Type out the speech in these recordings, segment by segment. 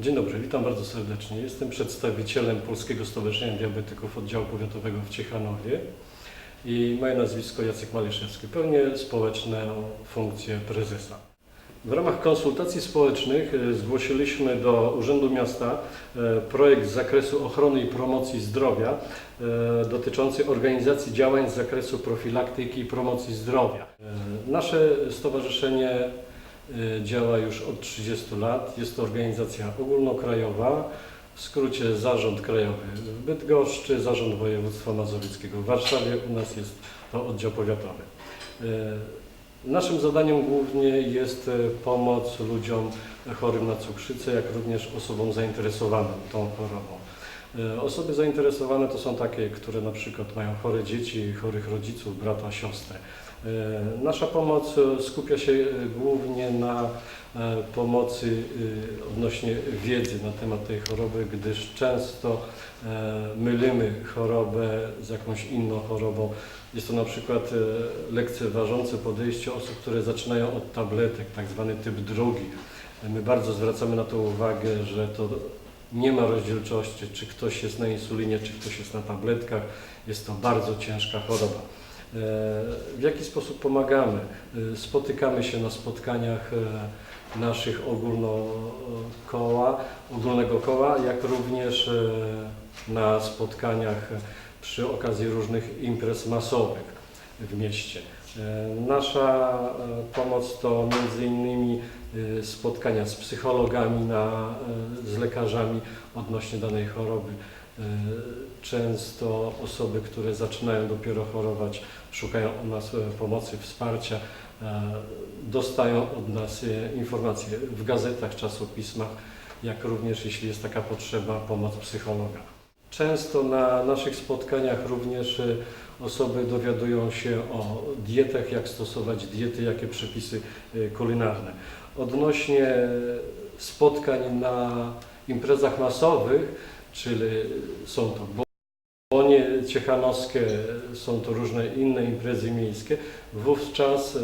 Dzień dobry, witam bardzo serdecznie. Jestem przedstawicielem Polskiego Stowarzyszenia Diabetyków Oddziału Powiatowego w Ciechanowie i moje nazwisko Jacek Maliszewski. Pełnię społeczną funkcję prezesa. W ramach konsultacji społecznych e, zgłosiliśmy do Urzędu Miasta e, projekt z zakresu ochrony i promocji zdrowia e, dotyczący organizacji działań z zakresu profilaktyki i promocji zdrowia. Nasze stowarzyszenie działa już od 30 lat. Jest to organizacja ogólnokrajowa, w skrócie Zarząd Krajowy w Bydgoszczy, Zarząd Województwa Mazowieckiego w Warszawie, u nas jest to oddział powiatowy. E, Naszym zadaniem głównie jest e, pomoc ludziom chorym na cukrzycę, jak również osobom zainteresowanym tą chorobą. E, Osoby zainteresowane to są takie, które na przykład mają chore dzieci, chorych rodziców, brata, siostrę. E, Nasza pomoc e, skupia się głównie na pomocy odnośnie wiedzy na temat tej choroby, gdyż często mylimy chorobę z jakąś inną chorobą. Jest to na przykład lekceważące podejście osób, które zaczynają od tabletek, tak zwany typ drugi. My bardzo zwracamy na to uwagę, że to nie ma rozdzielczości, czy ktoś jest na insulinie, czy ktoś jest na tabletkach. Jest to bardzo ciężka choroba. E, W jaki sposób pomagamy? E, Spotykamy się na spotkaniach e, naszych ogólnokoła, ogólnego koła, jak również na spotkaniach przy okazji różnych imprez masowych w mieście. E, Nasza e, pomoc to innymi e, spotkania z psychologami, na, z lekarzami odnośnie danej choroby. Często osoby, które zaczynają dopiero chorować, szukają u nas pomocy, wsparcia, dostają od nas informacje w gazetach, czasopismach, jak również jeśli jest taka potrzeba, pomoc psychologa. Często na naszych spotkaniach również e, osoby dowiadują się o dietach, jak stosować diety, jakie przepisy e, kulinarne. Odnośnie e, spotkań na imprezach masowych, czyli są to Bonie Ciechanowskie, są to różne inne imprezy miejskie, wówczas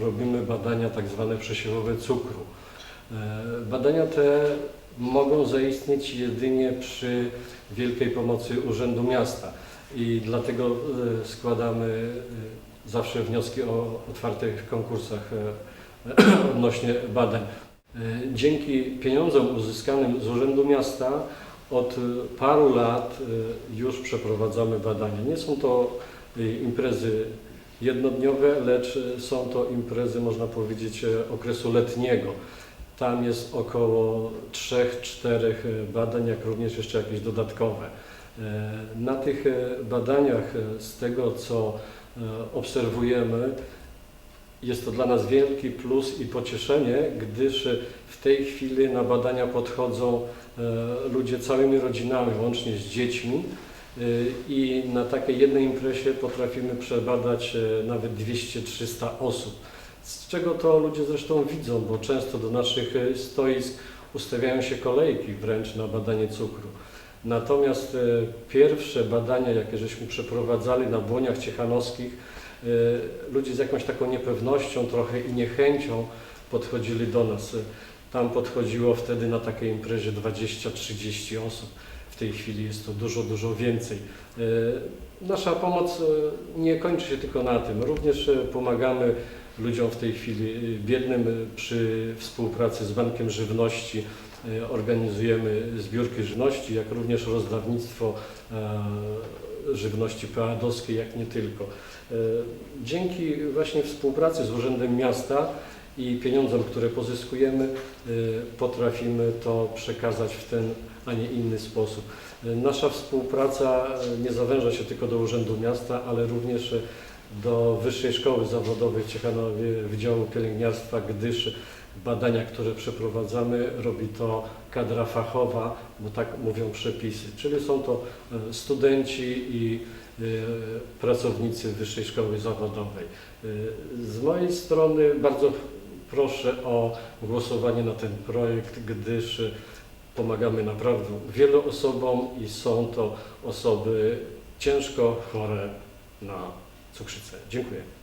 robimy badania tak zwane przesiewowe cukru. Badania te mogą zaistnieć jedynie przy wielkiej pomocy Urzędu Miasta i dlatego e, składamy e, zawsze wnioski o otwartych konkursach e, odnośnie badań. Dzięki pieniądzom uzyskanym z Urzędu Miasta od paru lat już przeprowadzamy badania. Nie są to imprezy jednodniowe, lecz są to imprezy, można powiedzieć, okresu letniego. Tam jest około 3-4 badań, jak również jeszcze jakieś dodatkowe. E, Na tych e, badaniach, e, z tego co obserwujemy, jest to dla nas wielki plus i pocieszenie, gdyż w tej chwili na badania podchodzą ludzie całymi rodzinami, łącznie z dziećmi. I na takiej jednej imprezie potrafimy przebadać nawet 200-300 osób. Z czego to ludzie zresztą widzą, bo często do naszych e, stoisk ustawiają się kolejki wręcz na badanie cukru. Natomiast e, pierwsze badania, jakie żeśmy przeprowadzali na błoniach ciechanowskich, e, ludzie z jakąś taką niepewnością trochę i niechęcią podchodzili do nas. Tam podchodziło wtedy na takiej imprezie 20-30 osób. W tej chwili jest to dużo, dużo więcej. Nasza pomoc nie kończy się tylko na tym. Również pomagamy ludziom w tej chwili e, biednym e, przy współpracy z Bankiem Żywności. E, Organizujemy zbiórki żywności, jak również rozdawnictwo e, żywności peadowskiej, jak nie tylko. E, Dzięki właśnie współpracy z Urzędem Miasta i pieniądzom, które pozyskujemy, e, potrafimy to przekazać w ten, a nie inny sposób. Nasza współpraca nie zawęża się tylko do Urzędu Miasta, ale również do Wyższej Szkoły Zawodowej w Ciechanowie Wydziału Pielęgniarstwa, gdyż badania, które przeprowadzamy, robi to kadra fachowa, bo tak mówią przepisy. Czyli są to e, studenci i e, pracownicy Wyższej Szkoły Zawodowej. E, Z mojej strony bardzo proszę o głosowanie na ten projekt, gdyż pomagamy naprawdę wielu osobom i są to osoby ciężko chore na cukrzycę. Dziękuję.